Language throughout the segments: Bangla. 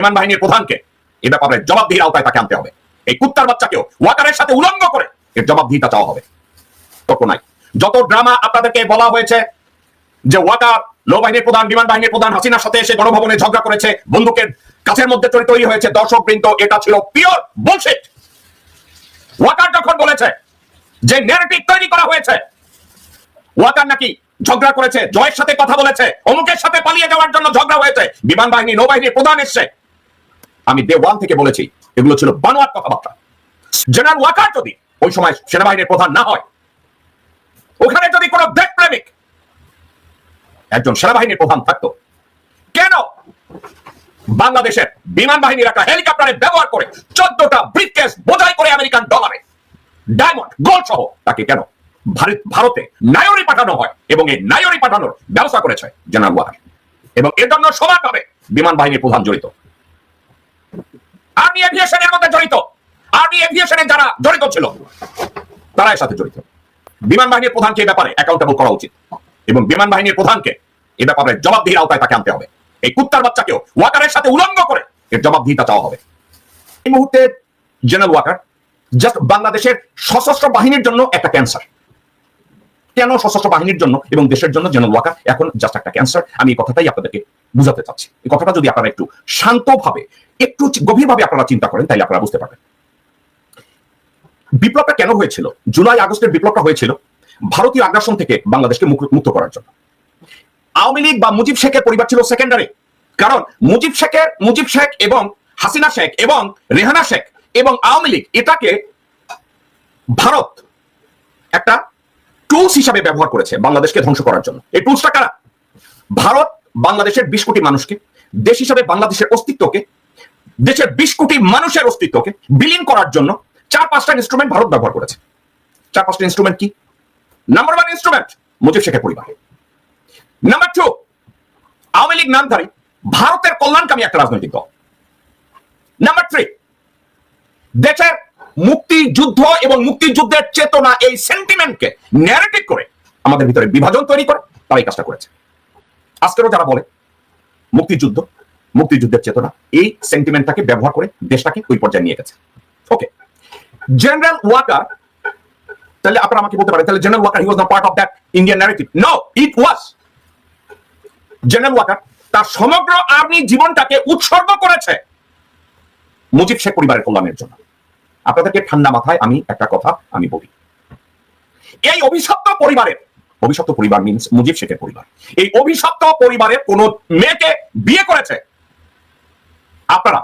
বিমান বাহিনীর প্রধানকে এ ব্যাপারে জবাবদিহির আওতায় তাকে আনতে হবে। এই কুত্তার বাচ্চাকেও ওয়াকারের সাথে উলঙ্গ করে এর জবাবদিহিতা চাওয়া হবে। তর্ক নাই। যত ড্রামা আপনাদেরকে বলা হয়েছে যে ওয়াকার নৌবাহিনীর প্রধান, বিমান বাহিনীর প্রধান হাসিনার সাথে এসে গণভবনে ঝগড়া করেছে, বন্দুকের কাছের মধ্যে তৈরি হয়েছে, দর্শক বৃন্দ, এটা ছিল পিওর বুলশিট ওয়াকার যখন বলেছে যে ন্যারেটিভ তৈরি করা হয়েছে, ওয়াকার নাকি ঝগড়া করেছে, জয়ের সাথে কথা বলেছে, অমুকের সাথে পালিয়ে যাওয়ার জন্য ঝগড়া হয়েছে, বিমান বাহিনী নৌবাহিনীর প্রধান এসছে আমি ডে ওয়ান থেকে বলেছি, এগুলো ছিল বানোয়ার কথাবার্তা। জেনারেল ওয়াকার যদি ওই সময় সেনাবাহিনীর প্রধান না হয়, ওখানে যদি কোনো দেশপ্রেমিক একজন সেনাবাহিনীর প্রধান থাকতো, কেন বাংলাদেশের বিমান বাহিনীর একটা হেলিকপ্টারে ব্যবহার করে চোদ্দটা ব্রিফকেস বোঝাই করে আমেরিকান ডলারে ডায়মন্ড গোল্ড সহ তাকে কেন ভারত- নায়রি পাঠানো হয় এবং এই নায়রি পাঠানোর ব্যবস্থা করেছে জেনারেল ওয়াকার। এবং এর জন্য সমানভাবে বিমান বাহিনীর প্রধান জড়িত। এভিয়েশনের মধ্যে জড়িত। আর্মি যারা জড়িত ছিল তারা এর সাথে জড়িত। বিমান বাহিনীর প্রধানকে এই ব্যাপারে অ্যাকাউন্টেবল করা উচিত। এবং বিমান বাহিনীর প্রধানকে এ ব্যাপারে জবাবদিহির আওতায় তাকে আনতে হবে। এই কুত্তার বাচ্চাকেও ওয়াকারের সাথে উলঙ্গ করে এর জবাবদিহিতা চাওয়া হবে। এই মুহূর্তে জেনারেল ওয়াকার জাস্ট বাংলাদেশের সশস্ত্র বাহিনীর জন্য একটা ক্যান্সার কেন সশস্ত্র বাহিনীর জন্য এবং দেশের জন্য জেনারেল ওয়াকার এখন জাস্ট একটা ক্যান্সার আমি এই কথাটাই আপনাদেরকে বুঝাতে চাচ্ছি। এই কথাটা যদি আপনারা একটু শান্তভাবে, একটু গভীরভাবে আপনারা চিন্তা করেন, তাইলে আপনারা বুঝতে পারবেন। বিপ্লবটা কেন হয়েছিল? জুলাই, আগস্টের বিপ্লবটা হয়েছিল ভারতীয় আগ্রাসন থেকে বাংলাদেশকে মুক্ত করার জন্য। আওয়ামী লীগ বা মুজিব শেখের পরিবার ছিল সেকেন্ডারি কারণ মুজিব শেখের, মুজিব শেখ এবং হাসিনা শেখ এবং রেহানা শেখ এবং আওয়ামী লীগ, এটাকে ভারত একটা টুলস হিসাবে ব্যবহার করেছে বাংলাদেশকে ধ্বংস করার জন্য। এই টুলসটা কারা? ভারত বাংলাদেশের বিশ কোটি মানুষকে, দেশ হিসাবে বাংলাদেশের অস্তিত্বকে, দেশের বিশ কোটি মানুষের অস্তিত্বকে বিলীন করার জন্য চার পাঁচটা ইনস্ট্রুমেন্ট ভারত ব্যবহার করেছে। চার পাঁচটা ইনস্ট্রুমেন্ট কি? নাম্বার ওয়ান ইনস্ট্রুমেন্ট মুজিব শেখের পরিবার। নাম্বার টু আওয়ামী লীগ নামধারী ভারতের কল্যাণকামী একটা রাজনৈতিক দল। নাম্বার থ্রি দেশের মুক্তিযুদ্ধ এবং মুক্তিযুদ্ধের চেতনা এই সেন্টিমেন্টকে ন্যারেটিভ করে আমাদের ভিতরে বিভাজন তৈরি করে তারা এই কাজটা করেছে। আজকেরও যারা বলে মুক্তিযুদ্ধ মুক্তিযুদ্ধের চেতনা, এই সেন্টিমেন্টটাকে ব্যবহার করে দেশটাকে ওই পর্যায়ে নিয়ে গেছে। ওকে জেনারেল ওয়াকার তাহলে আপনারা আমাকে বলতে পারেন, তাহলে General Waker he was part of that Indian narrative no it was General Waker তার সমগ্র আর্মি জীবনটাকে উৎসর্গ করেছে মুজিব শেখ পরিবারের কল্যাণের জন্য। আপনাদেরকে ঠান্ডা মাথায় আমি একটা কথা আমি বলি। এই অভিশপ্ত পরিবারের, অভিশপ্ত পরিবার মিনস মুজিব শেখের পরিবার, এই অভিশপ্ত পরিবারের কোন মেয়েকে বিয়ে করেছে? আপনারা,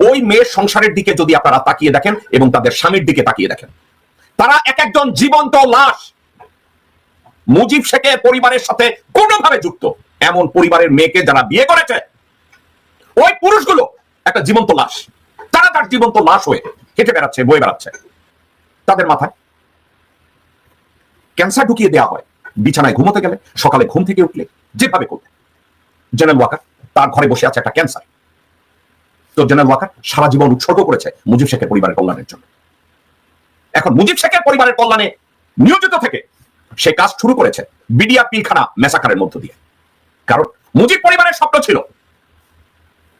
ওই মেয়ের সংসারের দিকে যদি আপনারা তাকিয়ে দেখেন এবং তাদের স্বামীর দিকে তাকিয়ে দেখেন, তারা এক একজন জীবন্ত লাশ। মুজিব শেখের পরিবারের সাথে কোনোভাবে যুক্ত। এমন পরিবারের মেয়েকে যারা বিয়ে করেছে, ওই পুরুষগুলো একটা জীবন্ত লাশ, তারা তার জীবন্ত লাশ হয়ে হেঁটে বেড়াচ্ছে, বয়ে বেড়াচ্ছে। তাদের মাথায় ক্যান্সার ঢুকিয়ে দেওয়া হয়। বিছানায় ঘুমোতে গেলে, সকালে ঘুম থেকে উঠলে যেভাবে করবে। জেনারেল ওয়াকার তার ঘরে বসে আছে একটা ক্যান্সার। তো জেনারেল ওয়াকার সারা জীবন উৎসর্গ করেছে মুজিব শেখের পরিবারের কল্যাণের জন্য। এখন মুজিব শেখের পরিবারের কল্যাণে নিয়োজিত থেকে সে কাজ শুরু করেছে বিডিয়া পিলখানা মেসাকারের মধ্য দিয়ে। কারণ মুজিব পরিবারের স্বপ্ন ছিল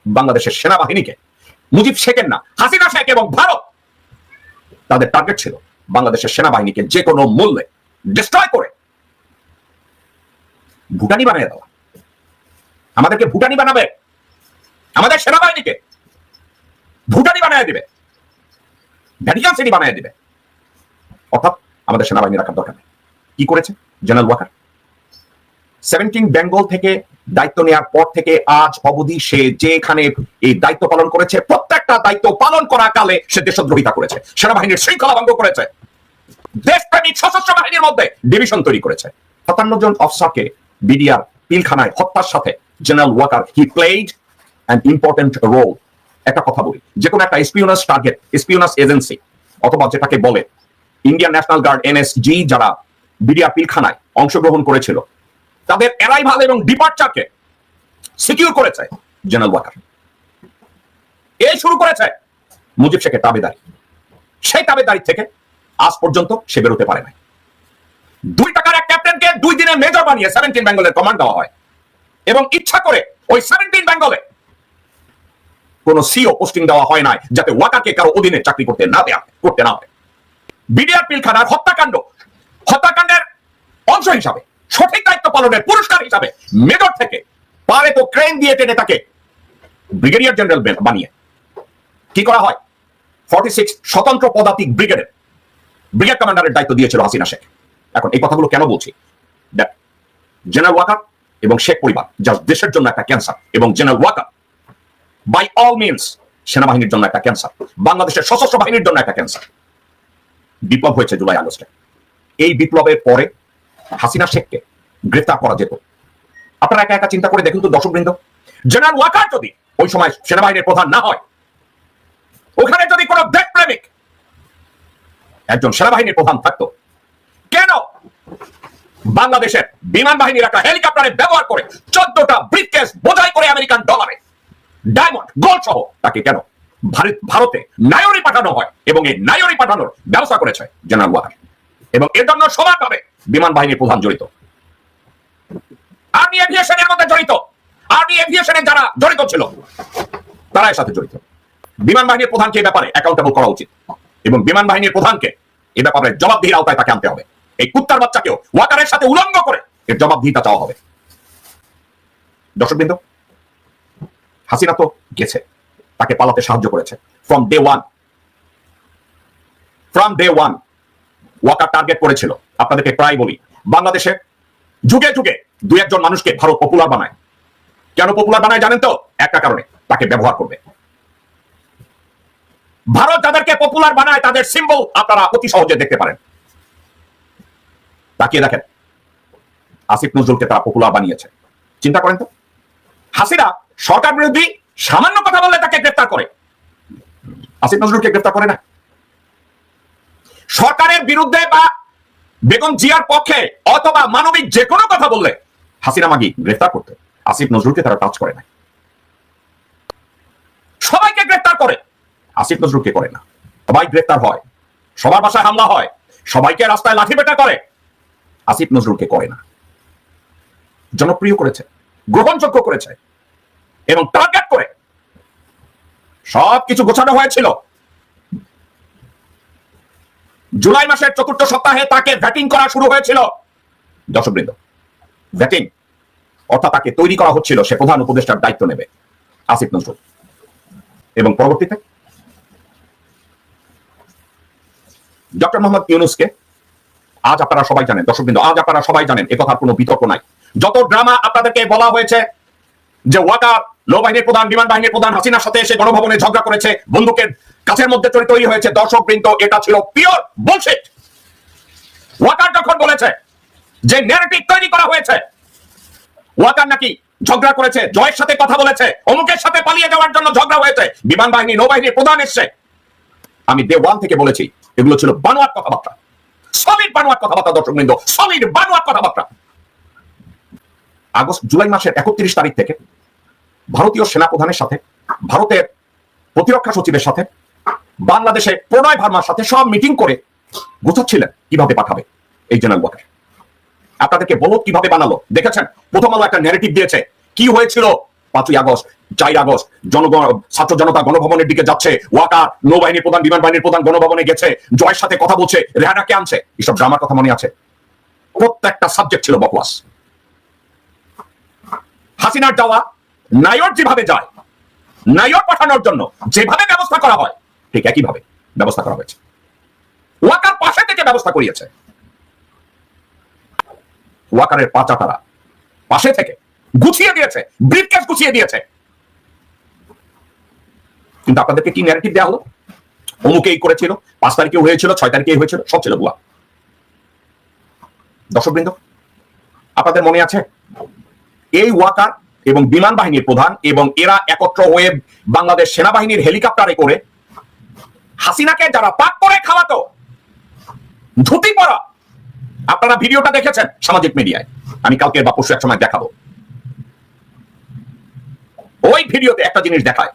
বাংলাদেশের সেনাবাহিনীকে, মুজিব শেখের না, হাসিনা শেখ এবং ভারত তাদের টার্গেট ছিল বাংলাদেশের সেনাবাহিনীকে যে কোনো মূল্যে ডিস্ট্রয় করে। ভুটানি বানিয়ে দেওয়া। আমাদেরকে ভুটানি বানাবে। আমাদের সেনাবাহিনীকে ভুটানি বানিয়ে দিবে। ভ্যাটিকান সিটি বানিয়ে দিবে। অর্থাৎ আমাদের সেনাবাহিনী রাখার দরকার নেই। কি করেছে? জেনারেল ওয়াকার। সেভেন্টিন বেঙ্গল থেকে দায়িত্ব নেওয়ার পর থেকে আজ অবধি সে যেখানে এই দায়িত্ব পালন করেছে, প্রত্যেকটা দায়িত্ব পালন করা কালে সে দেশদ্রোহিতা করেছে, সেনাবাহিনীর শৃঙ্খলা ভঙ্গ করেছে, দেশপ্রেমিক সশস্ত্র বাহিনীর মধ্যে ডিভিশন তৈরি করেছে। সাতান্ন জন অফিসারকে বিডিআর পিলখানায় হত্যার সাথে General Waker he played an important role একটা কথা বলি যে কোনো একটা স্পিওনাস টার্গেট স্পিওনাস এজেন্সি অথবা যেটাকে বলে ইন্ডিয়ান ন্যাশনাল গার্ড এনএসজি যারা বিডিআর পিলখানায় অংশগ্রহণ করেছিল তাদের অ্যারাইভাল এবং ডিপার্চারকে সিকিউর করেছে জেনারেল ওয়াকার এই শুরু করেছে মুজিব শেখের তাবেদারি। সেই তাবেদারি থেকে আজ পর্যন্ত সে বেরোতে পারে নাই। দুই টাকার এক ক্যাপ্টেনকে দুই দিনে মেজর বানিয়ে সেভেন্টিন বেঙ্গলের কমান্ড দেওয়া হয় এবং ইচ্ছা করে ওই সেভেন্টিন বেঙ্গলে কোনো সিও পোস্টিং দেওয়া হয় নাই যাতে ওয়াকারকে কারও অধীনে চাকরি করতে না দেয়া করতে না হয়। বিডিআর পিলখানার হত্যাকাণ্ড, হত্যাকাণ্ডের অংশ হিসাবে সঠিক দায়িত্ব পালনের পুরস্কার হিসাবে মেজর থেকে পারে তো ক্রেন দিয়ে টেনে তাকে ব্রিগেডিয়ার জেনারেল বানিয়ে। কি করা হয়? ফর্টি সিক্স স্বতন্ত্র পদাতিক ব্রিগেডের। ব্রিগেড কমান্ডারের দায়িত্ব দিয়েছিল হাসিনা শেখ। এখন এই কথাগুলো কেন বলছি? দেখ, জেনারেল ওয়াকার এবং শেখ পরিবার যা দেশের জন্য একটা ক্যান্সার এবং General Waker by all means সেনাবাহিনীর জন্য একটা ক্যান্সার, বাংলাদেশের সশস্ত্র বাহিনীর জন্য একটা ক্যান্সার। বিপ্লব হয়েছে জুলাই আগস্টে। এই বিপ্লবের পরে হাসিনা শেখকে গ্রেফতার করা যেত। আপনারা একা একা চিন্তা করে দেখুন তো দর্শকবৃন্দ। জেনারেল ওয়াকার যদি ওই সময় সেনাবাহিনীর প্রধান না হয়, ওখানে যদি কোনো দেশপ্রেমিক একজন সেনাবাহিনীর প্রধান থাকতো, কেন বাংলাদেশের বিমান বাহিনীর একটা হেলিকপ্টারে ব্যবহার করে চোদ্দটা ব্রিফকেস বোঝাই করে আমেরিকান ডলারে ডায়মন্ড গোল্ড সহ তাকে কেন ভারতে নায়রি পাঠানো হয় এবং এই নায়রি পাঠানোর ব্যবস্থা করেছে জেনারেল ওয়াকার এবং এর জন্য সমানভাবে বিমান বাহিনীর প্রধান জড়িত। আর্মি এভিয়েশনের মধ্যে জড়িত। আর্মি এভিয়েশনে যারা জড়িত ছিল তারা এর সাথে জড়িত। বিমান বাহিনীর প্রধানকে এই ব্যাপারে অ্যাকাউন্টেবল করা উচিত। এবং বিমান বাহিনীর প্রধানকে এ ব্যাপারে জবাবদিহির আওতায় তাকে আনতে হবে। এই কুত্তার বাচ্চাকেও ওয়াকারের সাথে উলঙ্গ করে এর জবাবদিহিতা চাওয়া হবে। দর্শকবৃন্দ, হাসিনা তো গেছে। তাকে পালাতে সাহায্য করেছে। From day one from day one Waker target করেছিল। আপনাদেরকে প্রায় বলি, বাংলাদেশে যুগে যুগে দু একজন মানুষকে ভারত পপুলার বানায়। কেন পপুলার বানায় জানেন তো? একটা কারণে, তাকে ব্যবহার করবে। ভারত যাদেরকে পপুলার বানায়, তাদের সিম্বল আপনারা অতি সহজে দেখতে পারেন। তাকিয়ে দেখেন, আসিফ নজরুলকে তারা পপুলার বানিয়েছে। চিন্তা করেন তো? হাসিরা সরকার বিরোধী সামান্য কথা বললে তাকে গ্রেফতার করে। আসিফ নজরুলকে গ্রেফতার করে না। সরকারের বিরুদ্ধে বা বেগম জিয়ার পক্ষে অথবা মানবিক যে কোনো কথা বললে হাসিনা মাগি গ্রেফতার করতে। আসিফ নজরুলকে তারা টাচ করে না সবাইকে গ্রেফতার করে। আসিফ নজরুলকে করে না। সবাই গ্রেফতার হয়। সবার বাসায় হামলা হয়। সবাইকে রাস্তায় লাঠি পেটা করে। আসিফ নজরুলকে করে না। জনপ্রিয় করেছে, গ্রহণযোগ্য করেছে এবং টার্গেট করে। সবকিছু গোছানো হয়েছিল। জুলাই মাসের চতুর্থ সপ্তাহে তাকে ভ্যাটিং করা শুরু হয়েছিল। দর্শকবৃন্দ ভ্যাটিং অর্থাৎ তাকে তৈরি করা হচ্ছিল, সে প্রধান উপদেষ্টার দায়িত্ব নেবে। আসিফ নজরুল। এবং পরবর্তীতে ডক্টর মোহাম্মদ ইউনুসকে আজ আপনারা সবাই জানেন, দর্শকবৃন্দ, আজ আপনারা সবাই জানেন, এ কথার কোনো বিতর্ক নাই। যত ড্রামা আপনাদেরকে বলা হয়েছে যে ওয়াকার নৌবাহিনীর প্রধান, বিমান বাহিনীর প্রধান হাসিনার সাথে এসে গণভবনে ঝগড়া করেছে, বন্দুকের কাছের মধ্যে তৈরি হয়েছে দর্শক বৃন্দ এটা ছিল পিওর বলশিট ওয়াকার যখন বলেছে যে ন্যারেটিভ তৈরি করা হয়েছে, ওয়াকার নাকি ঝগড়া করেছে, জয়ের সাথে কথা বলেছে, অমুকের সাথে পালিয়ে যাওয়ার জন্য ঝগড়া হয়েছে, বিমান বাহিনী নৌবাহিনীর প্রধান এসছে। আমি ডে ওয়ান থেকে বলেছি, এগুলো ছিল বানোয়ার কথাবার্তা। সলিড বানোয়ার কথাবার্তা দর্শক বৃন্দ সলিড বানোয়ার কথাবার্তা। আগস্ট, জুলাই মাসের একত্রিশ তারিখ থেকে ভারতীয় সেনাপ্রধানের সাথে, ভারতের প্রতিরক্ষা সচিবের সাথে বাংলাদেশে প্রণয় ভার্মার সাথে সব মিটিং করে গোছাচ্ছিলেন কীভাবে পাঠাবে এই জেনারেল ওয়াকার। আপনাদেরকে বলদ কীভাবে বানালো? দেখেছেন? প্রথম আলো একটা ন্যারেটিভ দিয়েছে। কি হয়েছিল? পাঁচই আগস্ট চার আগস্ট, জনগণ, ছাত্র জনতা গণভবনের দিকে যাচ্ছে। ওয়াকার নৌবাহিনীর প্রধান, বিমান বাহিনীর প্রধান গণভবনে গেছে। জয়ের সাথে কথা বলছে, রেহানাকে আনছে। এসব ড্রামার কথা মনে আছে। প্রত্যেকটা সাবজেক্ট ছিল বকওয়াস। হাসিনার যাওয়া নায়র যেভাবে যায় নায়র পাঠানোর জন্য যেভাবে ব্যবস্থা করা হয়, ঠিক একইভাবে ব্যবস্থা করা হয়েছে। ওয়াকার পাশে থেকে ব্যবস্থা করিয়েছে। ওয়াকারের পাচা তারা পাশে থেকে গুছিয়ে দিয়েছে, ব্রিফকেস গুছিয়ে দিয়েছে। কিন্তু আপনাদেরকে কি ন্যারেটিভ দেওয়া হলো? অমুকেই করেছিল, পাঁচ তারিখে হয়েছিল, ছয় তারিখে হয়েছিল, সব ছিল বুয়া দর্শকবৃন্দ, আপনাদের মনে আছে? এই ওয়াকার এবং বিমান বাহিনীর প্রধান এবং এরা একত্র হয়ে বাংলাদেশ সেনাবাহিনীর হেলিকপ্টারে করে হাসিনাকে যারা পাক করে খাওয়াতো, ধুতি পরা। আপনারা ভিডিওটা দেখেছেন সামাজিক মিডিয়ায়। আমি কালকে বা পরশু এক সময় দেখাবো। ওই ভিডিওতে একটা জিনিস দেখায়।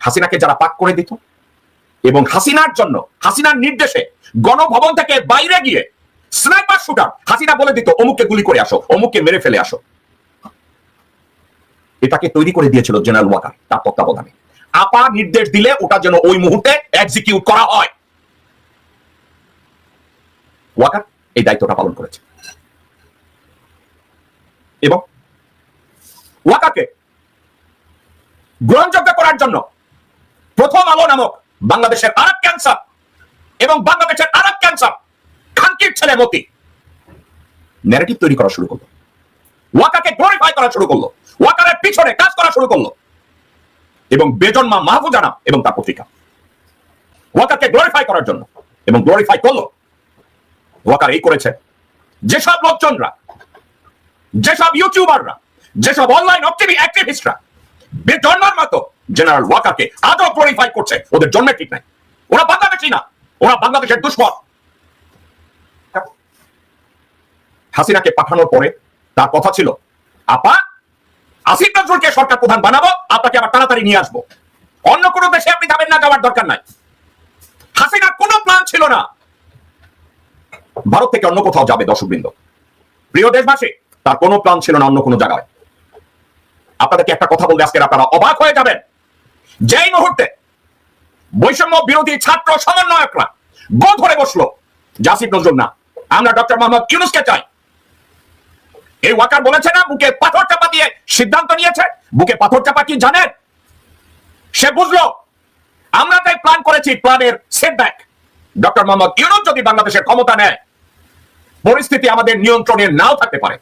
হাসিনাকে যারা পাক করে দিত এবং হাসিনার জন্য, হাসিনার নির্দেশে গণভবন থেকে বাইরে গিয়ে স্নাইপার শুটার হাসিনা বলে দিত, অমুককে গুলি করে আসো, অমুককে মেরে ফেলে আসো। এটাকে তৈরি করে দিয়েছিল জেনারেল ওয়াকার, তার তত্ত্বাবধানে। আপা নির্দেশ দিলে ওটা যেন ওই মুহূর্তে এক্সিকিউট করা হয়। ওয়াকার এই দায়িত্বটা পালন করেছে। এবং ওয়াকাকে গ্রহণযোগ্য করার জন্য প্রথম আলো নামক বাংলাদেশের আরেক ক্যান্সার এবং বাংলাদেশের আরেক ক্যান্সার খানকির ছেলে মতি ন্যারেটিভ তৈরি করা শুরু করল। ওয়াকাকে গ্লোরিফাই করা শুরু করল। ওয়াকারের পিছনে কাজ করা শুরু করল। এবং বেজন্মা মাহফুজানা এবং তার পত্রিকা। ওয়াকারকে গ্লোরিফাই করার জন্য এবং গ্লোরিফাই করল। ওয়াকার এই করেছে। যেসব লোকজনরা, যেসব ইউটিউবাররা যেসব অনলাইন অ্যাক্টিভিস্টরা বেজন্মার মতো জেনারেল ওয়াকারকে আদৌ গ্লোরিফাই করছে, ওদের জন্মে ঠিক নাই। ওরা বাংলাদেশি না, ওরা বাংলাদেশের দুশ্মন। হাসিনাকে পাঠানোর পরে তার কথা ছিল, আপা, আসিফ নজরুলকে সরকার প্রধান বানাবো, আপনাকে আবার তাড়াতাড়ি নিয়ে আসব। অন্য কোনো দেশে আপনি যাবেন না, যাওয়ার দরকার নাই। হাসিনার কোনো প্ল্যান ছিল না। ভারত থেকে অন্য কোথাও যাবে দর্শকবৃন্দ। প্রিয় দেশবাসী, তার কোনো প্ল্যান ছিল না অন্য কোনো জায়গায়। আপনাদেরকে একটা কথা বলতে আজকে আপনারা অবাক হয়ে যাবেন। যেই মুহূর্তে বৈষম্য বিরোধী ছাত্র সমন্বয়করা গো ধরে বসল জাসিফ নজরুল না, আমরা ডক্টর মোহাম্মদ ইউনুসকে চাই। এই ওয়াকার বলেছে না, বুকে পাথর চাপা দিয়ে সিদ্ধান্ত নিয়েছে। বুকে পাথর চাপা কি জানেন সে বুঝলো। আমরা তাই প্ল্যান করেছি প্ল্যানের সেটব্যাক ডক্টর মোহাম্মদ ইউনুস যদি বাংলাদেশের ক্ষমতা নেয়, পরিস্থিতি আমাদের নিয়ন্ত্রণে নাও থাকতে পারে।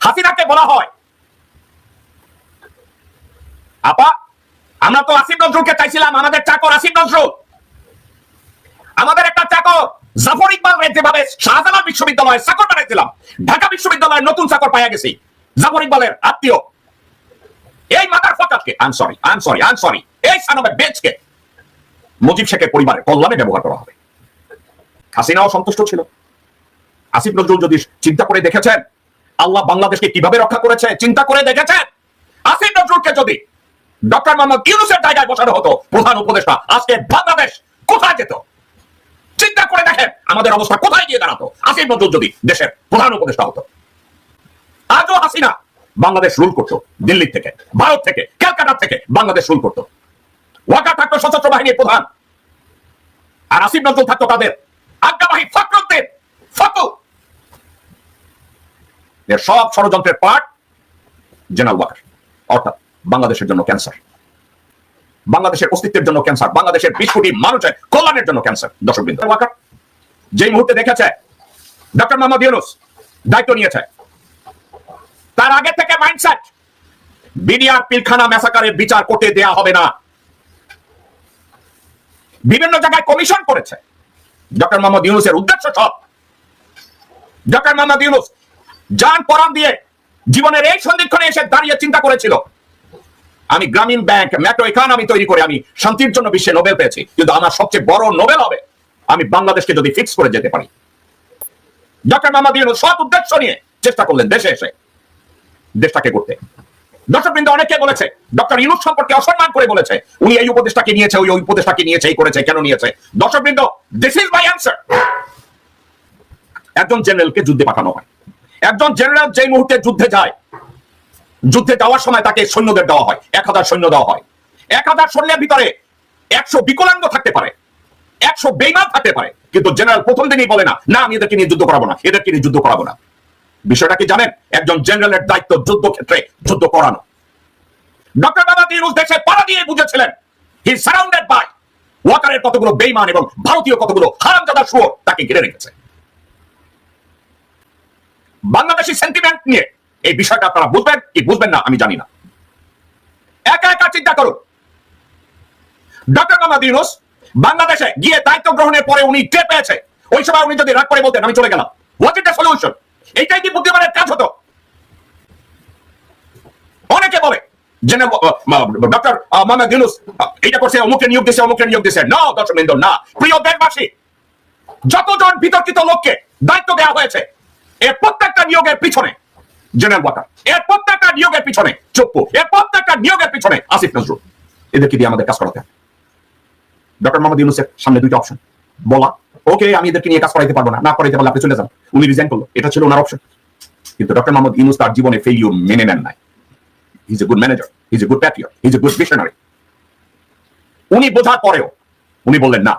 হাসিনাকে বলা হয়, আপা, আমরা তো আসিফ নজরুলকে চাইছিলাম, আমাদের চাকর আসিফ নজরুল। আমাদের একটা চাকর জাফর ইকবাল যেভাবে শাহজালাল বিশ্ববিদ্যালয়ে চাকর বানাইছিলাম, ঢাকা বিশ্ববিদ্যালয়ে নতুন চাকর পাইয়া গেছি। জাফর ইকবালের আত্মীয়। এই mother ফটাকে I sorry I sorry I sorry এই সানবে বেচকে মুজিব শেখের পরিবারের কল্যাণে ব্যবহার করা হবে। হাসিনাও সন্তুষ্ট ছিল। আসিফ নজরুল যদি চিন্তা করে দেখেছেন, আল্লাহ বাংলাদেশকে কীভাবে রক্ষা করেছে, চিন্তা করে দেখেছেন? আসিফ নজরুলকে যদি ডক্টর মোহাম্মদ ইউনুসের জায়গায় বসানো হতো, প্রধান উপদেষ্টা, আজকে বাংলাদেশ কোথায় যেত? চিন্তা করে দেখেন আমাদের অবস্থা কোথায় গিয়ে দাঁড়াতো। আসিফ নজরুল যদি দেশের প্রধান উপদেষ্টা হতো। আজও হাসিনা বাংলাদেশ রুল করতো দিল্লি থেকে, ভারত থেকে, ক্যালকাটা থেকে বাংলাদেশ রুল করতো। ওয়াকা থাকতো সশস্ত্র বাহিনীর প্রধান। আর আসিফ নজরুল থাকতো তাদের। আজ্ঞাবাহী ফখরুদ্দিন ফকু এর সব ষড়যন্ত্রের পার্ট জেনারেল ওয়াকার। অর্থাৎ বাংলাদেশের জন্য ক্যান্সার বাংলাদেশের অস্তিত্বের জন্য ক্যান্সার বাংলাদেশের বিশ কোটি মানুষের কল্যাণের জন্য ক্যান্সার দর্শক বিন্দু ওয়াকার, যেই মুহূর্তে দেখেছে ডক্টর মোহাম্মদ ইউনুস দায়িত্ব নিয়েছে। তার আগে থেকে মাইন্ডসেট বিডিআর পিলখানা ম্যাসাকারের বিচার করতে দেয়া হবে না। বিভিন্ন জায়গায় কমিশন করেছে। ডক্টর মোহাম্মদ ইউনুসের উদ্দেশ্য সব। ডক্টর মোহাম্মদ ইউনুস যান পরাণ দিয়ে জীবনের এই সন্ধিক্ষণে এসে দাঁড়িয়ে চিন্তা করেছিল। আমি গ্রামীণ ব্যাংক, ম্যাক্রো ইকোনমি তৈরি করে আমি শান্তির জন্য বিশ্বে নোবেল পেয়েছি। কিন্তু আমার সবচেয়ে বড় নোবেল হবে আমি বাংলাদেশকে যদি ফিক্স করে যেতে পারি। ডক্টর ইউনুস, সৎ উদ্দেশ্য নিয়ে চেষ্টা করলেন দেশে এসে। দেশটাকে করতে। দর্শকবৃন্দ অনেকে বলেছে ডক্টর ইউনুস সম্পর্কে অসম্মান করে বলেছে, উনি এই উপদেশটাকে নিয়েছে, ওই উপদেশটাকে নিয়েছে, এই করেছে, কেন নিয়েছে? দর্শকবৃন্দ দিস ইজ মাই অ্যান্সার একজন জেনারেলকে যুদ্ধে পাঠানো হয়। একজন জেনারেল যেই মুহূর্তে যুদ্ধে যায় যুদ্ধে যাওয়ার সময় তাকে সৈন্যদের দেওয়া হয়। এক হাজার সৈন্য দেওয়া হয়। এক হাজার সৈন্যের ভিতরে একশো বিকলাঙ্গ থাকতে পারে। একশো বেইমান থাকতে পারে। কিন্তু জেনারেল প্রথম দিনই বলে না না, আমি এদেরকে নিয়ে যুদ্ধ করাবো না, এদেরকে নিয়ে যুদ্ধ করাবো না। বিষয়টা কি জানেন? একজন জেনারেলের দায়িত্ব যুদ্ধ ক্ষেত্রে যুদ্ধ করানো। ডক্টর বাবা ইউনুস দেশে পাড়া দিয়ে বুঝেছিলেন হি সারাউন্ডেড বাই ওয়াকারের কতগুলো বেইমান এবং ভারতীয় কতগুলো হারামজাদা শুয়োর তাকে ঘিরে রেখেছে। বাংলাদেশি সেন্টিমেন্ট নিয়ে এই বিষয়টা আপনারা বুঝবেন, কি বুঝবেন না, আমি জানি না। একা একা চিন্তা করুন। ডক্টর মোহাম্মদ ইউনুস বাংলাদেশে গিয়ে দায়িত্ব গ্রহণের পরে উনি টের পেয়েছে। ওই সময় উনি যদি রাগ করে বলতেন, আমি চলে গেলাম। সলিউশন এইটাই কি বুদ্ধিমানের কাজ হতো? অনেকে বলে ডক্টর মোহাম্মদ ইউনুস এটা করছে, অমুকে নিয়োগ অমুকে নিয়োগ দিছে। না, দর্শক না। প্রিয় দেশবাসী, যতজন বিতর্কিত লোককে দায়িত্ব দেওয়া হয়েছে, এর প্রত্যেকটা নিয়োগের পিছনে জেনারেল ওয়াকার এর প্রত্যেকটা নিয়োগের পিছনে নিয়োগের পিছনে আসিফ নজরুল। এদেরকে দিয়ে আমাদের কাজ করাতে হবে। ডক্টর মোহাম্মদ ইউনুসের সামনে দুইটা অপশন বলা, ওকে, আমি এদেরকে নিয়ে কাজ করাইতে পারব না। না করাইতে পারলে আপনি চলে যান। উনি রিজাইন করল। এটা ছিল ওনার অপশন কিন্তু ডক্টর মোহাম্মদ ইউনুস তার জীবনে মেনে নেন নাই। Is a good manager is a good patriot is a good missionary উনি বোঝার পরেও উনি বললেন, না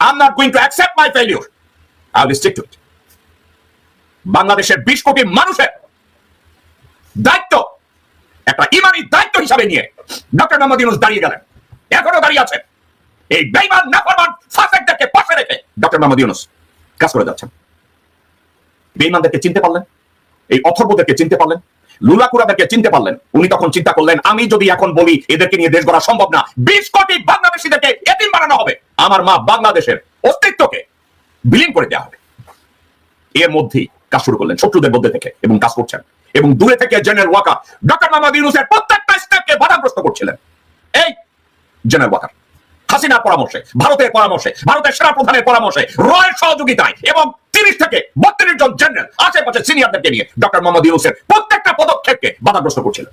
I am not going to accept my failure I will stick to it বাংলাদেশের বিশ কোটি মানুষের একটা ইমানি দায়িত্ব হিসাবে নিয়ে ডক্টর মোহাম্মদ ইউনুস দাঁড়িয়ে গেলেন। এখনও দাঁড়িয়ে আছেন এই বেইমান, নাফরমান, ফাসেকদেরকে পাশে রেখে ডক্টর মোহাম্মদ ইউনুস কাজ করে যাচ্ছেন। বেইমানদেরকে চিনতে পারলেন, এই অথর্বদেরকে চিনতে পারলেন, লুলাকুরাদেরকে চিনতে পারলেন। উনি তখন চিন্তা করলেন, আমি যদি এখন বলি এদেরকে নিয়ে দেশ গড়া সম্ভব না, বিশ কোটি বাংলাদেশিদেরকে এতিম বানানো হবে। আমার মা বাংলাদেশের অস্তিত্বকে বিলীন করে দেওয়া হবে। এর মধ্যেই কাজ শুরু করলেন, শত্রুদের মধ্যে থেকে এবং কাজ করছেন। এবং দূরে থেকে জেনারেল ওয়াকার ডক্টর মোহাম্মদ ইউনুসের প্রত্যেকটা স্টেপকে বাধাগ্রস্ত করছিলেন। এই জেনারেল ওয়াকার, হাসিনার পরামর্শে, ভারতের পরামর্শে, ভারতের সেনা প্রধানের পরামর্শে, রয়ের সহযোগিতায় এবং তিরিশ থেকে বত্রিশ জন জেনারেল আশেপাশে সিনিয়রদেরকে নিয়ে ডক্টর মোহাম্মদ ইউনুসের প্রত্যেকটা পদক্ষেপকে বাধাগ্রস্ত করছিলেন।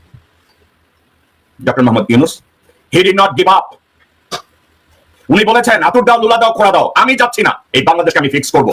Doctor Mohammad Yunus he did not give up উনি বলেছেন আতুর দাও লুলা দাও খোড়া দাও আমি যাচ্ছি না, এই বাংলাদেশকে আমি ফিক্স করব।